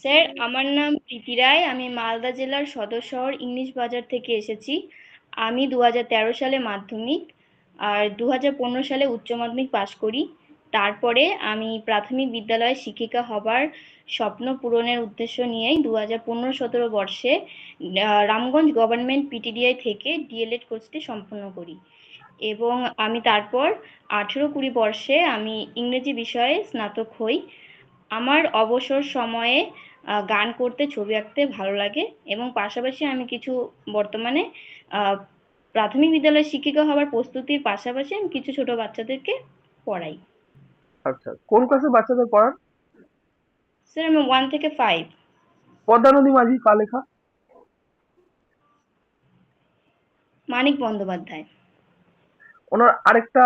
Sir আমার নাম প্রীতি রায়। আমি মালদা জেলার সদর শহর ইংলিশ বাজার থেকে এসেছি। আমি দু হাজার তেরো সালে মাধ্যমিক আর দু হাজার পনেরো সালে উচ্চ মাধ্যমিক পাশ করি। তারপরে আমি প্রাথমিক বিদ্যালয়ে শিক্ষিকা হবার স্বপ্ন পূরণের উদ্দেশ্য নিয়েই দু হাজার পনেরো সতেরো বর্ষে রামগঞ্জ গভর্নমেন্ট পিটিডিআই থেকে ডিএলএড কোর্সটি সম্পন্ন করি। এবং আমি তারপর আঠেরো কুড়ি বর্ষে আমি ইংরেজি বিষয়ে স্নাতক হই। আমার অবসর সময়ে গান করতে ছবি আঁকতে ভালো লাগে এবং পাশাপাশি আমি কিছু বর্তমানে প্রাথমিক বিদ্যালয়ের শিক্ষিকা হওয়ার প্রস্তুতির পাশাপাশি আমি কিছু ছোট বাচ্চাদেরকে পড়াই। আচ্ছা কোন ক্লাসের বাচ্চাদের পড়ান? স্যার আমি ওয়ান থেকে ফাইভ পদ্মা নদী মাঝি কার লেখা? মানিক বন্দ্যোপাধ্যায়। ওনার আরেকটা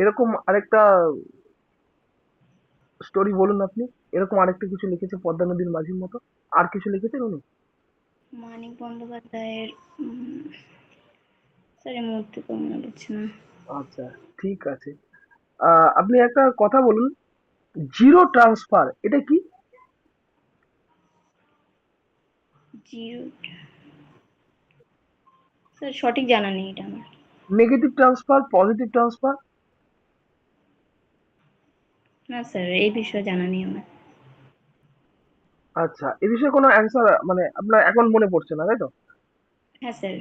এরকম আরেকটা স্টোরি বলুন আপনি। এরকম আরেকটা কিছু লিখেছে পদ্মা নদীর মাঝির মতো। আর কিছু লিখেছেন উনি? মানিক বন্দ্যোপাধ্যায়ের স্যার এই মুহূর্তে তো মনে পড়ছে না। আচ্ছা ঠিক আছে। আপনি একটা কথা বলুন। জিরো ট্রান্সফার এটা কি? জিরো স্যার সঠিক জানা নেই এটা আমার। Negative transfer positive transfer? না স্যার এই বিষয়ে জানা নেই আমার। আচ্ছা এ বিষয়ে কোনো অ্যান্সার মানে আপনার এখন মনে পড়ছে না তাই তো? হ্যাঁ স্যার।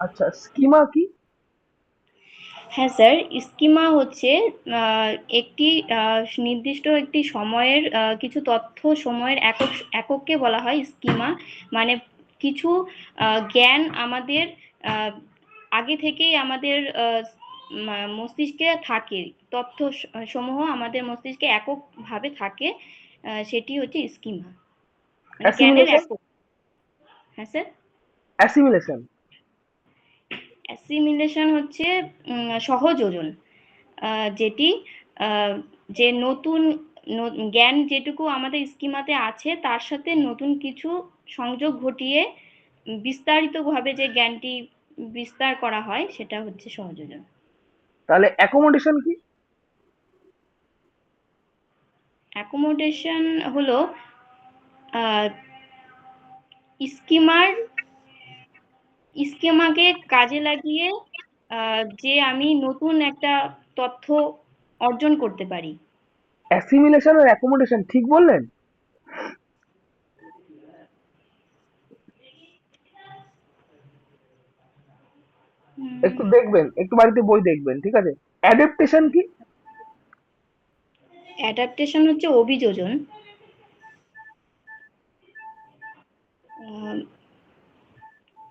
আচ্ছা স্কিমা কি? হ্যাঁ স্যার স্কিমা হচ্ছে একটি নির্দিষ্ট একটি সময়ের কিছু তথ্য সময়ের একক একককে বলা হয় স্কিমা মানে কিছু জ্ঞান আমাদের আগে থেকেই আমাদের মস্তিষ্কে থাকে। তথ্য সমূহ আমাদের মস্তিষ্কে এককভাবে থাকে সেটি হচ্ছে স্কিমা। মানে? একক হ্যাঁ স্যার? অ্যাসিমিলেশন অ্যাসিমিলেশন হচ্ছে উম, সহযোজন যেটি যে নতুন জ্ঞান যেটুকু আমাদের স্কিমাতে আছে তার সাথে নতুন কিছু সংযোগ ঘটিয়ে বিস্তারিতভাবে যে জ্ঞানটি বিস্তার করা হয় সেটা হচ্ছে সহযোজন তাহলে অ্যাকোমোডেশন কি? অ্যাকোমোডেশন হলো স্কিমার স্কিমাকে কাজে লাগিয়ে যে আমি নতুন একটা তথ্য অর্জন করতে পারি। অ্যাসিমিলেশন আর অ্যাকোমোডেশন ঠিক বললেন? একটু দেখবেন একটু বাড়িতে বই দেখবেন ঠিক আছে? অ্যাডাপ্টেশন কি? অ্যাডাপ্টেশন হচ্ছে অভিযোজন।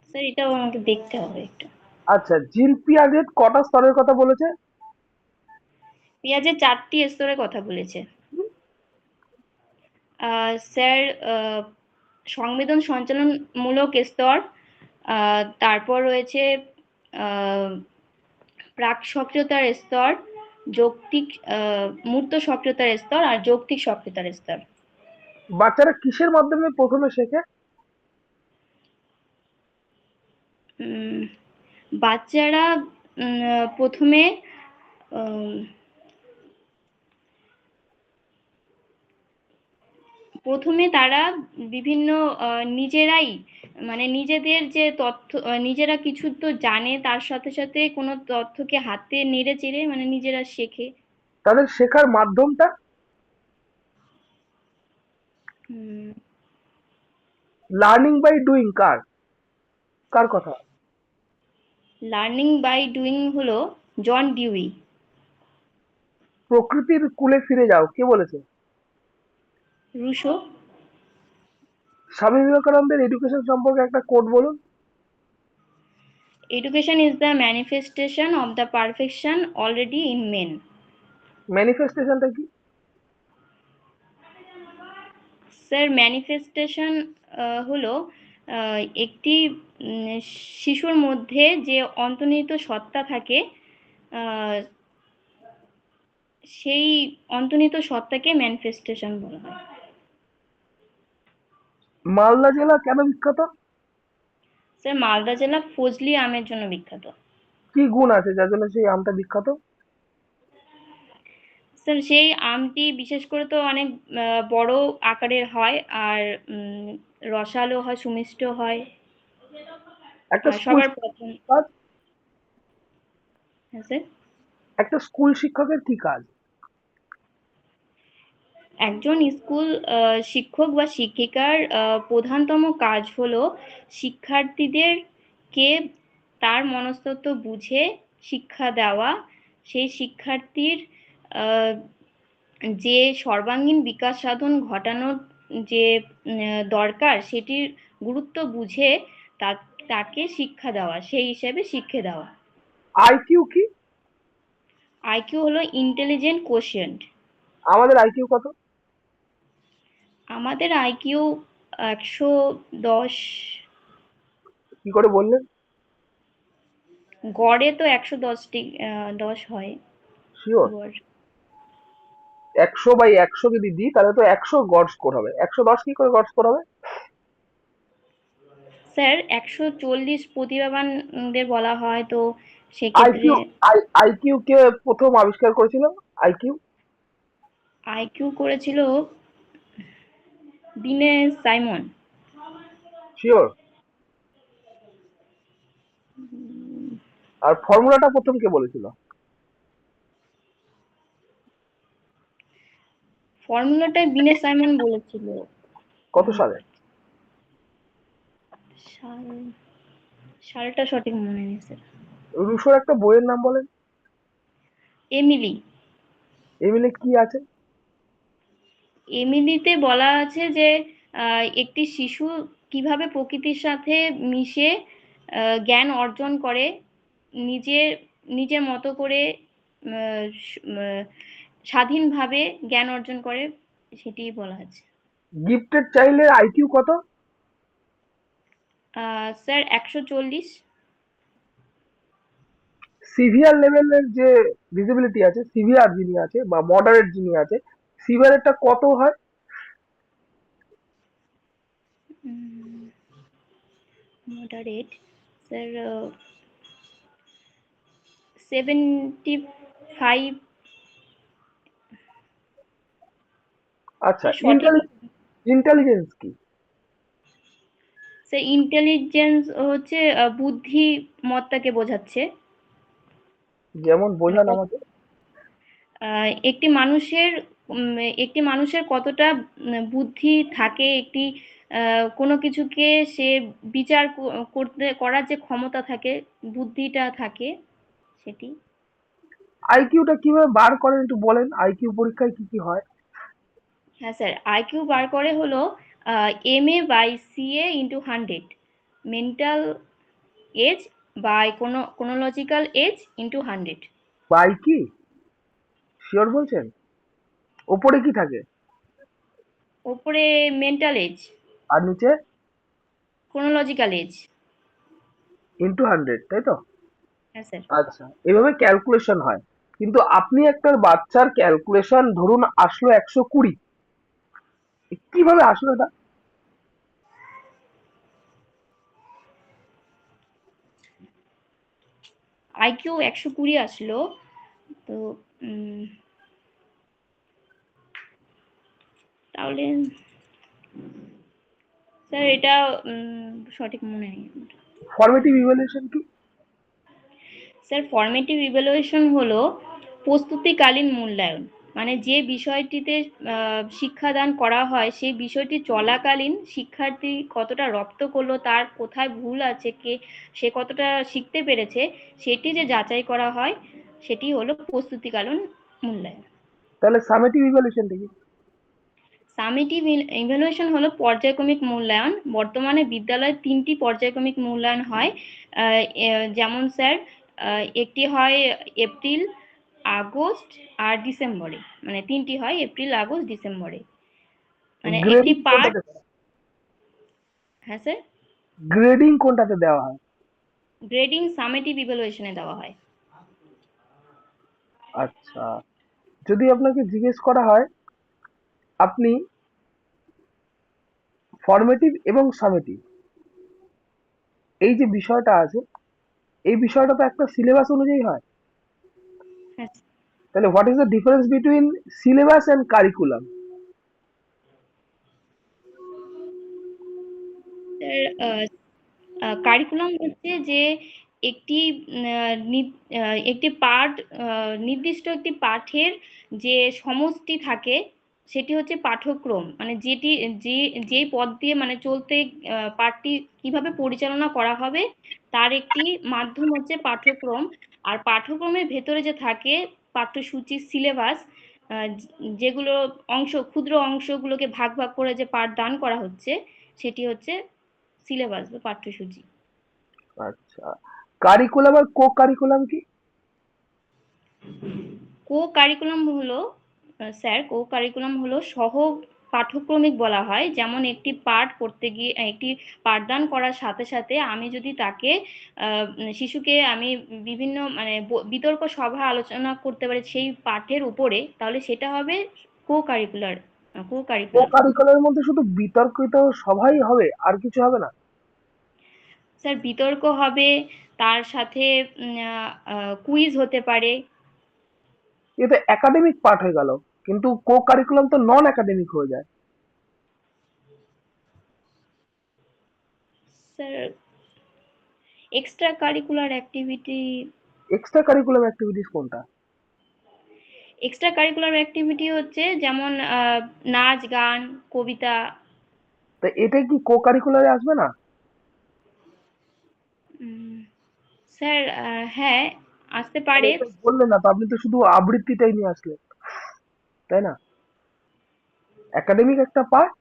স্যার এটাও আমাকে দেখতে হবে একটু। আচ্ছা জিল পিয়াজেট কটা স্তরের কথা বলেছে? পেঁয়াজের চারটি স্তরের কথা বলেছে। স্যার সংবেদন সঞ্চালনমূলক স্তর তারপর রয়েছে প্রাক সক্রিয়তার স্তর যৌক্তিক মূর্ত সক্রিয়তার স্তর আর যৌক্তিক সক্রিয়তার স্তর। বাচ্চারা কিসের মাধ্যমে প্রথমে শেখে? উম, বাচ্চারা উম, প্রথমে প্রথমে তারা বিভিন্ন নিজেরাই মানে নিজেদের যে তথ্য নিজেরা কিছু তো জানে তার সাথে সাথে কোনো তথ্যকে হাতে নেড়ে চেড়ে মানে নিজেরা শেখে। তাদের শেখার মাধ্যমটা? লার্নিং বাই ডুইং কার? কার কথা? লার্নিং বাই ডুইং হলো জন ডিউই। প্রকৃতির কুলে ফিরে যাও কে বলেছে? রুশো? স্বামী বিবেকানন্দের এডুকেশন সম্পর্কে একটা কোট বলুন। Education is the manifestation of the perfection already in men ম্যানিফেস্টেশনটা কি? স্যার ম্যানিফেস্টেশন হলো একটি শিশুর মধ্যে যে অন্তর্নিহিত সত্তা থাকে সেই অন্তর্নিহিত সত্তাকে ম্যানিফেস্টেশন বলা হয়। মালদা জেলা কেন বিখ্যাত? স্যার মালদা জেলা ফজলি আমের জন্য বিখ্যাত। কি গুণ আছে যার জন্য সেই আমটা বিখ্যাত? স্যার সেই আমটি বিশেষ করে তো অনেক বড় আকারের হয় আর রসালো হয় সুমিষ্ট হয়। একটা সবার কাজ হ্যাঁ একটা স্কুল শিক্ষকের কি কাজ? একজন স্কুল শিক্ষক বা শিক্ষিকার প্রধানতম কাজ হলো শিক্ষার্থীদেরকে তার মনস্তত্ত্ব বুঝে শিক্ষা দেওয়া। সেই শিক্ষার্থীর যে সর্বাঙ্গীন বিকাশ সাধন ঘটানোর যে দরকার সেটির গুরুত্ব বুঝে তাকে শিক্ষা দেওয়া সেই হিসেবে শিক্ষা দেওয়া। আইকিউ কি? আইকিউ হলো ইন্টেলিজেন্ট কোশেন্ট আমাদের আইকিউ কত? আমাদের আইকিউ একশো দশ। কি করে বললেন গড়ে তো একশো দশটি দশ হয়। শিওর একশো বাই একশো যদি দিই তাহলে তো একশো গড স্কোর হবে। একশো দশ কি করে গড স্কোর হবে? স্যার একশো চল্লিশ প্রতিভাবানদের বলা হয় তো সেক্ষেত্রে আইকিউ কে প্রথম আবিষ্কার করেছিল? আইকিউ? আইকিউ করেছিল দিনে সাইমন। শিওর আর ফর্মুলাটা প্রথম কে বলেছিল? ফর্মুলাটা বিনে সাইমন বলেছিল। কত সালে? সাল সালটা সঠিক মনে নেই স্যার রুশোর একটা বইয়ের নাম বলেন। এমিলি। এমিলে কি আছে? এমিলিতে বলা আছে যে একটি শিশু কীভাবে প্রকৃতির সাথে মিশে জ্ঞান অর্জন করে নিজের নিজের মতো করে স্বাধীনভাবে জ্ঞান অর্জন করে সেটি বলা আছে। গিফটেড চাইল্ডের আইকিউ কত? স্যার একশো চল্লিশ। সিভিয়ার লেভেলের যে ভিজিবিলিটি আছে সিভিয়ার যিনি আছে বা মডারেট যিনি আছে সিভিয়ারেরটা কত হয়? মডারেট স্যার সেভেন্টি ফাইভ আচ্ছা ইন্টেলিজেন্স কি? স্যার ইন্টেলিজেন্স হচ্ছে আহ, বুদ্ধিমত্তাকে বোঝাচ্ছে। যেমন বোঝান আমাকে। একটি মানুষের একটি মানুষের কতটা বুদ্ধি থাকে একটি কোনো কিছুকে সে বিচার করতে করার যে ক্ষমতা থাকে বুদ্ধিটা থাকে সেটি? আইকিউটা কীভাবে বার করেন একটু বলেন? আইকিউ পরীক্ষায় কি কি হয়? হ্যাঁ স্যার আইকিউ বার করে হলো M A by C A into hundred mental age by কোনো chronological age into hundred by কি? শিওর বলছেন? ওপরে কি থাকে? ওপরে মেন্টাল এজ আর নিচে? কোনোলজিক্যাল এজ ইনটু হান্ড্রেড তাই তো? হ্যাঁ আচ্ছা এভাবে ক্যালকুলেশন হয়। কিন্তু আপনি একটা বাচ্চার ক্যালকুলেশন ধরুন আসলো একশো কুড়ি। কীভাবে আসলো এটা? আইকিউ একশো কুড়ি আসলো তো তাহলে স্যার এটা সঠিক মনে নেই। ফর্মেটিভ ইভ্যালুয়েশন কি? স্যার ফর্মেটিভ ইভ্যালুয়েশন হলো প্রস্তুতিকালীন মূল্যায়ন। মানে যে বিষয়টিতে শিক্ষাদান করা হয় সেই বিষয়টি চলাকালীন শিক্ষার্থী কতটা রপ্ত করল তার কোথায় ভুল আছে কে সে কতটা শিখতে পেরেছে সেটি যে যাচাই করা হয় সেটি হলো প্রস্তুতিকালীন মূল্যায়ন। তাহলে সামেটিভ ইভ্যালুয়েশনটা কি সামেটিভ ইভ্যালুয়েশন হলো পর্যায়ক্রমিক মূল্যায়ন। বর্তমানে বিদ্যালয়ে তিনটি পর্যায়ক্রমিক মূল্যায়ন হয়। যেমন স্যার একটি হয় এপ্রিল আগস্ট আর ডিসেম্বরে। মানে তিনটি হয় এপ্রিল আগস্ট ডিসেম্বরে। মানে একটি পার্ট হ্যাঁ? স্যার? গ্রেডিং কোনটাতে দেওয়া হয়? গ্রেডিং সামেটিভ ইভ্যালুয়েশনে দেওয়া হয়। আচ্ছা। যদি আপনাকে জিজ্ঞেস করা হয় আপনি ফর্মেটিভ এবং সামেটিভ এই যে বিষয়টা আছে এই বিষয়টা তো একটা সিলেবাস অনুযায়ী হয়। হ্যাঁ। তাহলে what is the difference between syllabus and curriculum curriculum হচ্ছে যে একটি একটি পাঠ নির্দিষ্ট একটি পাঠের যে সমষ্টি থাকে সেটি হচ্ছে পাঠ্যক্রম। মানে যেটি যে যেই পথ দিয়ে মানে চলতে পাঠটি কীভাবে পরিচালনা করা হবে তার একটি মাধ্যম হচ্ছে পাঠ্যক্রম। আর পাঠ্যক্রমের ভেতরে যে থাকে পাঠ্যসূচি সিলেবাস যেগুলো অংশ ক্ষুদ্র অংশগুলোকে ভাগ ভাগ করে যে পাঠদান করা হচ্ছে সেটি হচ্ছে সিলেবাস বা পাঠ্যসূচি। আচ্ছা। কারিকুলাম আর কো কারিকুলাম কি? কো কারিকুলাম হলো স্যার কো কারিকুলাম হলো সহ পাঠ্যক্রমিক বলা হয়। যেমন একটি পাঠ পড়তে গিয়ে একটি পাঠদান করার সাথে সাথে আমি যদি তাকে আহ, শিশুকে আমি বিভিন্ন মানে বিতর্ক সভা আলোচনা করতে পারি সেই পাঠের উপরে তাহলে সেটা হবে কো কারিকুলার কো কো কারিকুলাম মধ্যে শুধু বিতর্কিত সভাই হবে আর কিছু হবে না? স্যার বিতর্ক হবে তার সাথে কুইজ হতে পারে। এতে একাডেমিক পাঠ হয়ে গেল। কিন্তু কো কারিকুলাম তো নন একাডেমিক হয়ে যায়। Sir extra curricular activity extra curriculum activities কোনটা? এক্সট্রা কারিকুলার অ্যাক্টিভিটি হচ্ছে যেমন নাচ গান কবিতা। তা এটা কি কো কারিকুলারে আসবে না? স্যার হ্যাঁ আসতে পারে। বললেন না তো আপনি তো শুধু আবৃত্তিটাই নিয়ে আসলেন। তাই না? একাডেমিক একটা পার্ট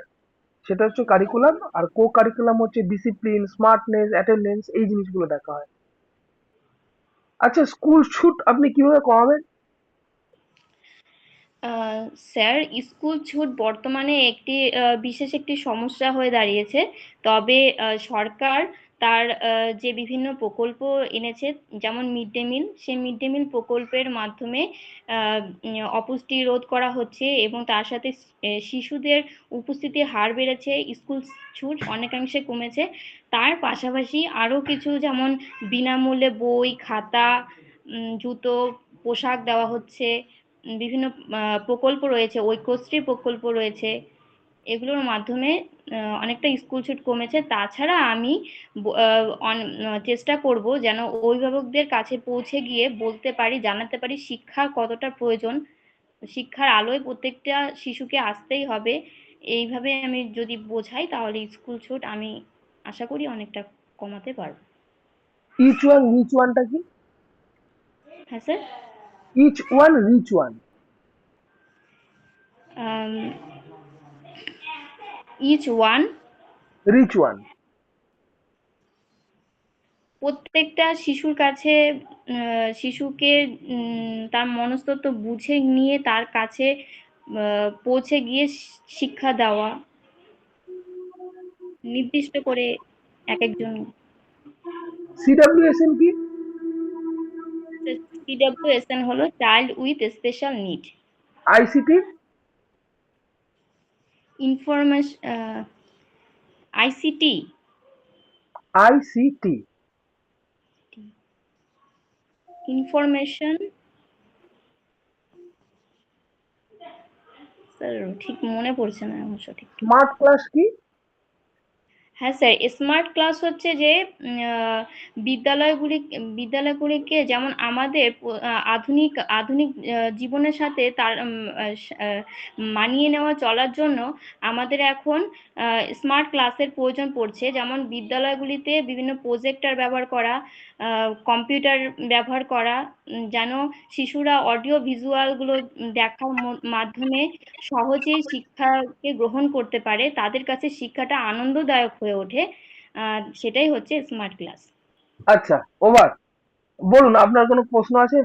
সেটা হচ্ছে কারিকুলাম আর কো কারিকুলাম হচ্ছে ডিসিপ্লিন স্মার্টনেস অ্যাটেন্ডেন্স এই জিনিসগুলো দেখা হয়। আচ্ছা স্কুল ছুট আপনি কীভাবে কমাবেন স্যার স্কুল ছুট বর্তমানে একটি বিশেষ একটি সমস্যা হয়ে দাঁড়িয়েছে। তবে সরকার তার যে বিভিন্ন প্রকল্প এনেছে, যেমন মিড ডে মিল সেই মিড ডে মিল প্রকল্পের মাধ্যমে অপুষ্টি রোধ করা হচ্ছে এবং তার সাথে শিশুদের উপস্থিতির হার বেড়েছে স্কুল ছুট অনেকাংশে কমেছে। তার পাশাপাশি আরও কিছু যেমন বিনামূল্যে বই, খাতা জুতো, পোশাক দেওয়া হচ্ছে, বিভিন্ন প্রকল্প রয়েছে, ঐক্যশ্রী প্রকল্প রয়েছে। এগুলোর মাধ্যমে অনেকটা স্কুল ছুট কমেছে। তাছাড়া আমি চেষ্টা করব যেন অভিভাবকদের কাছে পৌঁছে গিয়ে বলতে পারি জানাতে পারি শিক্ষা কতটা প্রয়োজন। শিক্ষার আলোয় প্রত্যেকটা শিশুকে আসতেই হবে। এইভাবে আমি যদি বোঝাই তাহলে স্কুল ছুট আমি আশা করি অনেকটা কমাতে পারব। ইচ ওয়ান রিচ ওয়ানটা কি? হ্যাঁ sir? Each one reach one each one reach one প্রত্যেকটা শিশুর কাছে শিশুকে তার মনস্তত্ত্ব বুঝে নিয়ে তার কাছে পৌঁছে গিয়ে শিক্ষা দেওয়া। নির্দিষ্ট করে এক একজন। সিডাব্লিউএসএন কি? সিডব্লিউএসএন হলো child with special need ICT information ICT ICT information? Sir ঠিক মনে পড়ছে না আমার সঠিক। স্মার্ট ক্লাস কি? হ্যাঁ স্যার স্মার্ট ক্লাস হচ্ছে যে বিদ্যালয়গুলি, বিদ্যালয়গুলিকে যেমন আমাদের আধুনিক আধুনিক জীবনের সাথে তার মানিয়ে নেওয়া চলার জন্য আমাদের এখন স্মার্ট ক্লাসের প্রয়োজন পড়ছে। যেমন বিদ্যালয়গুলিতে বিভিন্ন প্রজেক্টার ব্যবহার করা কম্পিউটার ব্যবহার করা যেন শিশুরা অডিও ভিজুয়ালগুলো দেখার মাধ্যমে সহজেই শিক্ষাকে গ্রহণ করতে পারে তাদের কাছে শিক্ষাটা আনন্দদায়ক হয়ে ওঠে। সেটাই হচ্ছে স্মার্ট ক্লাস আচ্ছা ওভার বলুন আপনার কোনো প্রশ্ন আছে?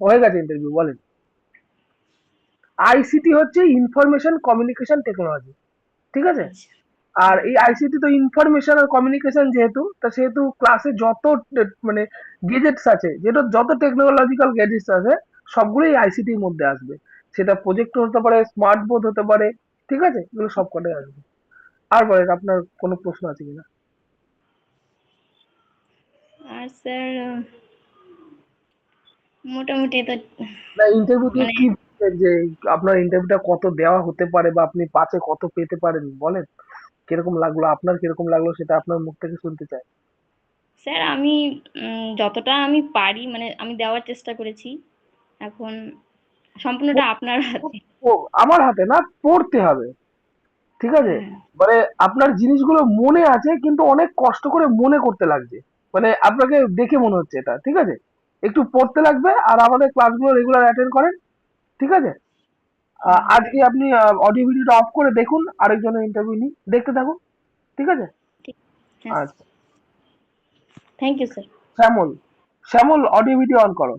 হয়ে গেছে ইন্টারভিউ বলেন। আইসিটি হচ্ছে ইনফরমেশন কমিউনিকেশন টেকনোলজি ঠিক আছে? আর এই আইসিটি তো ইনফরমেশন আর কমিউনিকেশন যেহেতু তা সেহেতু ক্লাসে যত মানে গেজেটস আছে যেটা যত টেকনোলজিক্যাল গ্যাজেটস আছে সবগুলোই আইসিটির মধ্যে আসবে। সেটা প্রজেক্টর হতে পারে স্মার্ট বোর্ড হতে পারে ঠিক আছে? এগুলো সব কটাই আসবে। আর বলেন আপনার কোনো প্রশ্ন আছে কিনা? আর স্যার মোটামুটি তো না ইন্টারভিউ মানে কি যে আপনার ইন্টারভিউটা কত দেওয়া হতে পারে বা আপনি পাঁচে কত পেতে পারেন বলেন। কীরকম লাগল আপনার কীরকম লাগল সেটা আপনার মুখ থেকে শুনতে চাই। স্যার আমি যতটা আমি পারি মানে আমি দেওয়ার চেষ্টা করেছি। এখন সম্পূর্ণটা আপনার হাতে। ও আমার হাতে না পড়তে হবে। ঠিক আছে? হ্যাঁ। মানে আপনার জিনিসগুলো মনে আছে কিন্তু অনেক কষ্ট করে মনে করতে লাগছে। মানে আপনাকে দেখে মনে হচ্ছে এটা ঠিক আছে? একটু পড়তে লাগবে আর আমাদের ক্লাসগুলো রেগুলার অ্যাটেন্ড করেন ঠিক আছে? আজকে আপনি অডিও ভিডিওটা অফ করে দেখুন আরেকজনের ইন্টারভিউ নিই দেখতে থাকুন ঠিক আছে? হ্যাঁ। আচ্ছা। Thank you sir Shyamal Shyamal audio video on করো।